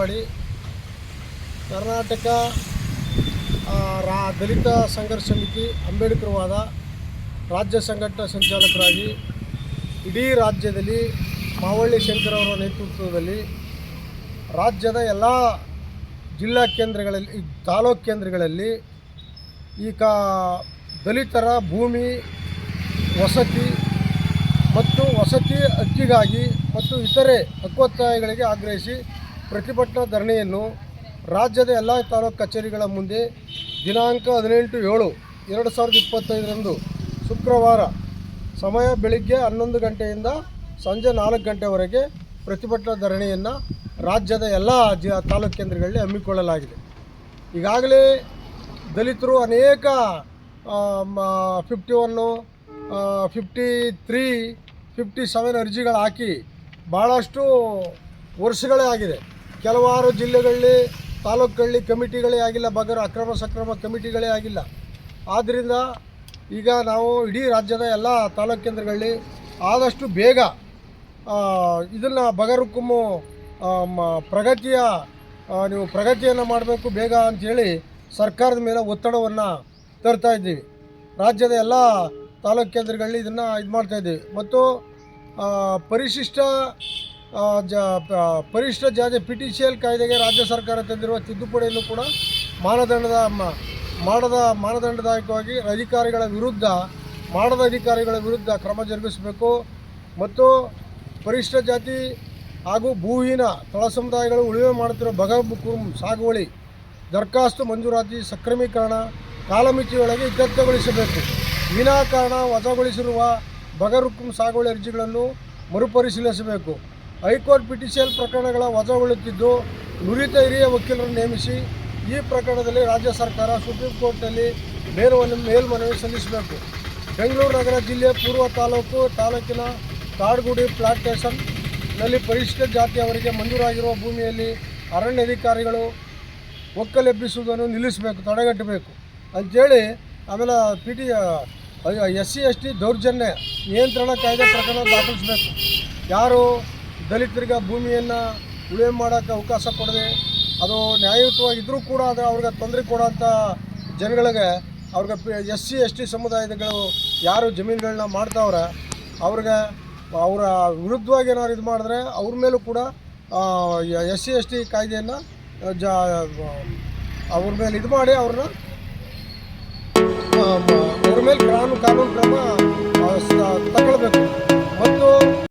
ಹಿಂದವಾಡಿ ಕರ್ನಾಟಕ ರಾ, ದಲಿತ ಸಂಘರ್ಷ ಸಮಿತಿ ಅಂಬೇಡ್ಕರ್ವಾದ ರಾಜ್ಯ ಸಂಘಟನಾ ಸಂಚಾಲಕರಾಗಿ ಇಡೀ ರಾಜ್ಯದಲ್ಲಿ ಮಾವಳ್ಳಿ ಶಂಕರ್ ಅವರ ನೇತೃತ್ವದಲ್ಲಿ ರಾಜ್ಯದ ಎಲ್ಲ ಜಿಲ್ಲಾ ಕೇಂದ್ರಗಳಲ್ಲಿ, ತಾಲೂಕು ಕೇಂದ್ರಗಳಲ್ಲಿ ಈ ಕಾ, ದಲಿತರ ಭೂಮಿ, ವಸತಿ ಮತ್ತು ವಸತಿ ಹಕ್ಕಿಗಾಗಿ ಮತ್ತು ಇತರೆ ಹಕ್ಕೊತ್ತಾಯಗಳಿಗೆ ಆಗ್ರಹಿಸಿ ಪ್ರತಿಭಟನಾ ಧರಣಿಯನ್ನು ರಾಜ್ಯದ ಎಲ್ಲ ತಾಲೂಕು ಕಚೇರಿಗಳ ಮುಂದೆ ದಿನಾಂಕ ಹದಿನೆಂಟು ಏಳು ಎರಡು ಸಾವಿರದ ಇಪ್ಪತ್ತೈದರಂದು ಶುಕ್ರವಾರ ಸಮಯ ಬೆಳಿಗ್ಗೆ ಹನ್ನೊಂದು ಗಂಟೆಯಿಂದ ಸಂಜೆ ನಾಲ್ಕು ಗಂಟೆವರೆಗೆ ಪ್ರತಿಭಟನಾ ಧರಣಿಯನ್ನು ರಾಜ್ಯದ ಎಲ್ಲ ಜ ತಾಲೂಕು ಕೇಂದ್ರಗಳಲ್ಲಿ ಹಮ್ಮಿಕೊಳ್ಳಲಾಗಿದೆ. ಈಗಾಗಲೇ ದಲಿತರು ಅನೇಕ fifty one fifty three fifty seven ಅರ್ಜಿಗಳು ಹಾಕಿ ಭಾಳಷ್ಟು ವರ್ಷಗಳೇ ಆಗಿದೆ. ಕೆಲವಾರು ಜಿಲ್ಲೆಗಳಲ್ಲಿ, ತಾಲೂಕುಗಳಲ್ಲಿ ಕಮಿಟಿಗಳೇ ಆಗಿಲ್ಲ, ಬಗರ ಅಕ್ರಮ ಸಕ್ರಮ ಕಮಿಟಿಗಳೇ ಆಗಿಲ್ಲ. ಆದ್ದರಿಂದ ಈಗ ನಾವು ಇಡೀ ರಾಜ್ಯದ ಎಲ್ಲ ತಾಲೂಕು ಕೇಂದ್ರಗಳಲ್ಲಿ ಆದಷ್ಟು ಬೇಗ ಇದನ್ನು ಬಗರುಕುಮ್ಮು ಪ್ರಗತಿಯ ನೀವು ಪ್ರಗತಿಯನ್ನು ಮಾಡಬೇಕು ಬೇಗ ಅಂಥೇಳಿ ಸರ್ಕಾರದ ಮೇಲೆ ಒತ್ತಡವನ್ನು ತರ್ತಾ ಇದ್ದೀವಿ. ರಾಜ್ಯದ ಎಲ್ಲ ತಾಲೂಕು ಕೇಂದ್ರಗಳಲ್ಲಿ ಇದನ್ನು ಇದು ಮಾಡ್ತಾ ಇದ್ದೀವಿ. ಮತ್ತು ಪರಿಶಿಷ್ಟ ಜ ಪರಿಷ್ಠ ಜಾತಿ ಪಿ ಟಿ ಸಿ ಎಲ್ ಕಾಯ್ದೆಗೆ ರಾಜ್ಯ ಸರ್ಕಾರ ತಂದಿರುವ ತಿದ್ದುಪಡಿಯನ್ನು ಕೂಡ ಮಾನದಂಡದ ಮಾಡದ, ಮಾನದಂಡದಾಯಕವಾಗಿ ಅಧಿಕಾರಿಗಳ ವಿರುದ್ಧ, ಮಾಡದ ಅಧಿಕಾರಿಗಳ ವಿರುದ್ಧ ಕ್ರಮ ಜರುಗಿಸಬೇಕು. ಮತ್ತು ಪರಿಶಿಷ್ಟ ಜಾತಿ ಹಾಗೂ ಭೂಹೀನ ತಳ ಸಮುದಾಯಗಳು ಉಳಿವೆ ಮಾಡುತ್ತಿರುವ ಬಗ ಸಾಗುವಳಿ, ದರ್ಖಾಸ್ತು ಮಂಜೂರಾತಿ, ಸಕ್ರಮೀಕರಣ, ಕಾಲಮಿತಿಯೊಳಗೆ ಇತ್ಯರ್ಥಗೊಳಿಸಬೇಕು. ವಿನಾಕಾರಣ ವಜಾಗೊಳಿಸಿರುವ ಬಗರುಕುಂ ಸಾಗುವಳಿ ಅರ್ಜಿಗಳನ್ನು ಮರುಪರಿಶೀಲಿಸಬೇಕು. ಹೈಕೋರ್ಟ್ ಪಿಟಿಷಿಯಲ್ ಪ್ರಕರಣಗಳ ವಜಾಗೊಳ್ಳುತ್ತಿದ್ದು ನುರಿತ ಹಿರಿಯ ವಕೀಲರನ್ನು ನೇಮಿಸಿ ಈ ಪ್ರಕರಣದಲ್ಲಿ ರಾಜ್ಯ ಸರ್ಕಾರ ಸುಪ್ರೀಂ ಕೋರ್ಟ್ನಲ್ಲಿ ಮೇಲ್ಮನವಿ ಮೇಲ್ಮನವಿ ಸಲ್ಲಿಸಬೇಕು. ಬೆಂಗಳೂರು ನಗರ ಜಿಲ್ಲೆ ಪೂರ್ವ ತಾಲೂಕು ತಾಲೂಕಿನ ಕಾಡ್ಗುಡಿ ಪ್ಲಾಂಟೇಷನ್ನಲ್ಲಿ ಪರಿಶಿಷ್ಟ ಜಾತಿಯವರಿಗೆ ಮಂಜೂರಾಗಿರುವ ಭೂಮಿಯಲ್ಲಿ ಅರಣ್ಯ ಅಧಿಕಾರಿಗಳು ಒಕ್ಕಲೆಬ್ಬಿಸುವುದನ್ನು ನಿಲ್ಲಿಸಬೇಕು, ತಡೆಗಟ್ಟಬೇಕು. ಅಂಥೇಳಿ ಆಮೇಲೆ P T S C S T ದೌರ್ಜನ್ಯ ನಿಯಂತ್ರಣ ಕಾಯ್ದೆ ಪ್ರಕರಣ ದಾಖಲಿಸಬೇಕು. ಯಾರು ದಲಿತರಿಗೆ ಭೂಮಿಯನ್ನು ಉಳಿವೆ ಮಾಡೋಕ್ಕೆ ಅವಕಾಶ ಕೊಡದೆ, ಅದು ನ್ಯಾಯಯುತವಾಗಿದ್ದರೂ ಕೂಡ ಅದು ಅವ್ರಿಗೆ ತೊಂದರೆ ಕೊಡೋಂಥ ಜನಗಳಿಗೆ, ಅವ್ರಿಗೆ ಎಸ್ ಸಿ ಎಸ್ ಟಿ ಸಮುದಾಯದಗಳು ಯಾರು ಜಮೀನುಗಳನ್ನ ಮಾಡ್ತಾವ್ರೆ, ಅವ್ರಿಗೆ ಅವರ ವಿರುದ್ಧವಾಗಿ ಏನಾದ್ರು ಇದು ಮಾಡಿದ್ರೆ ಅವ್ರ ಮೇಲೂ ಕೂಡ ಎಸ್ ಸಿ ಎಸ್ ಟಿ ಕಾಯ್ದೆಯನ್ನು ಜ, ಅವ್ರ ಮೇಲೆ ಇದು ಮಾಡಿ ಅವ್ರನ್ನ ಅವ್ರ ಮೇಲೆ ಕಾನೂನು ಕಾನೂನು ಕ್ರಮ